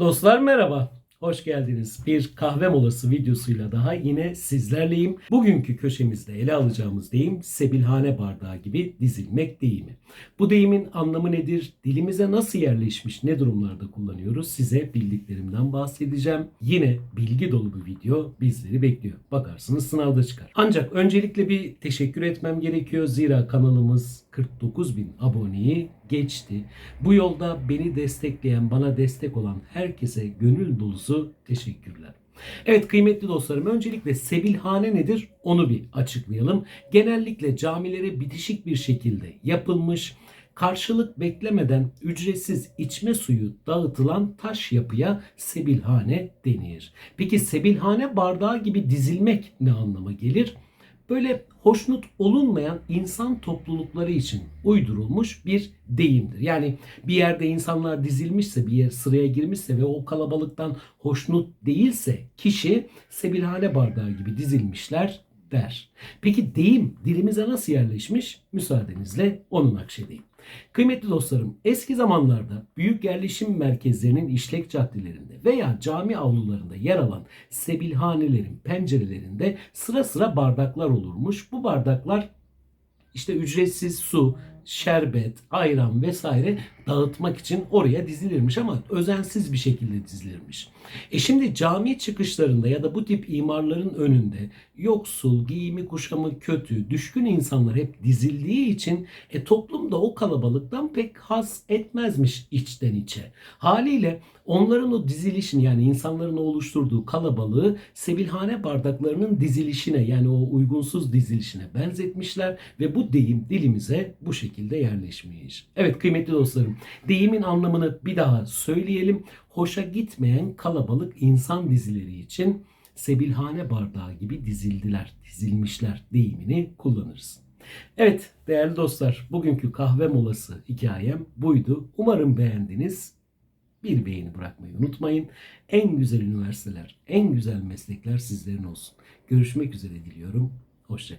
Dostlar merhaba. Hoş geldiniz. Bir kahve molası videosuyla daha yine sizlerleyim. Bugünkü köşemizde ele alacağımız deyim sebilhane bardağı gibi dizilmek deyimi. Bu deyimin anlamı nedir? Dilimize nasıl yerleşmiş? Ne durumlarda kullanıyoruz? Size bildiklerimden bahsedeceğim. Yine bilgi dolu bir video bizleri bekliyor. Bakarsınız sınavda çıkar. Ancak öncelikle bir teşekkür etmem gerekiyor. Zira kanalımız 49 bin aboneyi geçti. Bu yolda beni destekleyen, bana destek olan herkese gönül dolusu teşekkürler. Evet kıymetli dostlarım öncelikle sebilhane nedir onu bir açıklayalım. Genellikle camilere bitişik bir şekilde yapılmış karşılık beklemeden ücretsiz içme suyu dağıtılan taş yapıya sebilhane denir. Peki sebilhane bardağı gibi dizilmek ne anlama gelir? Böyle hoşnut olunmayan insan toplulukları için uydurulmuş bir deyimdir. Yani bir yerde insanlar dizilmişse, bir yer sıraya girmişse ve o kalabalıktan hoşnut değilse kişi sebilhane bardağı gibi dizilmişler der. Peki deyim dilimize nasıl yerleşmiş? Müsaadenizle onu nakşedeyim. Kıymetli dostlarım, eski zamanlarda büyük yerleşim merkezlerinin işlek caddelerinde veya cami avlularında yer alan sebilhanelerin pencerelerinde sıra sıra bardaklar olurmuş. Bu bardaklar işte ücretsiz su, şerbet, ayran vesaire dağıtmak için oraya dizilirmiş ama özensiz bir şekilde dizilirmiş. E şimdi cami çıkışlarında ya da bu tip imarların önünde yoksul, giyimi kuşamı kötü, düşkün insanlar hep dizildiği için e, toplum da o kalabalıktan pek haz etmezmiş içten içe. Haliyle onların o dizilişini yani insanların oluşturduğu kalabalığı sebilhane bardaklarının dizilişine yani o uygunsuz dizilişine benzetmişler ve bu deyim dilimize bu şekilde yerleşmiş. Evet kıymetli dostlarım deyimin anlamını bir daha söyleyelim. Hoşa gitmeyen kalabalık insan dizileri için sebilhane bardağı gibi dizildiler, dizilmişler deyimini kullanırız. Evet değerli dostlar bugünkü kahve molası hikayem buydu. Umarım beğendiniz. Bir beğeni bırakmayı unutmayın. En güzel üniversiteler, en güzel meslekler sizlerin olsun. Görüşmek üzere diliyorum. Hoşçakalın.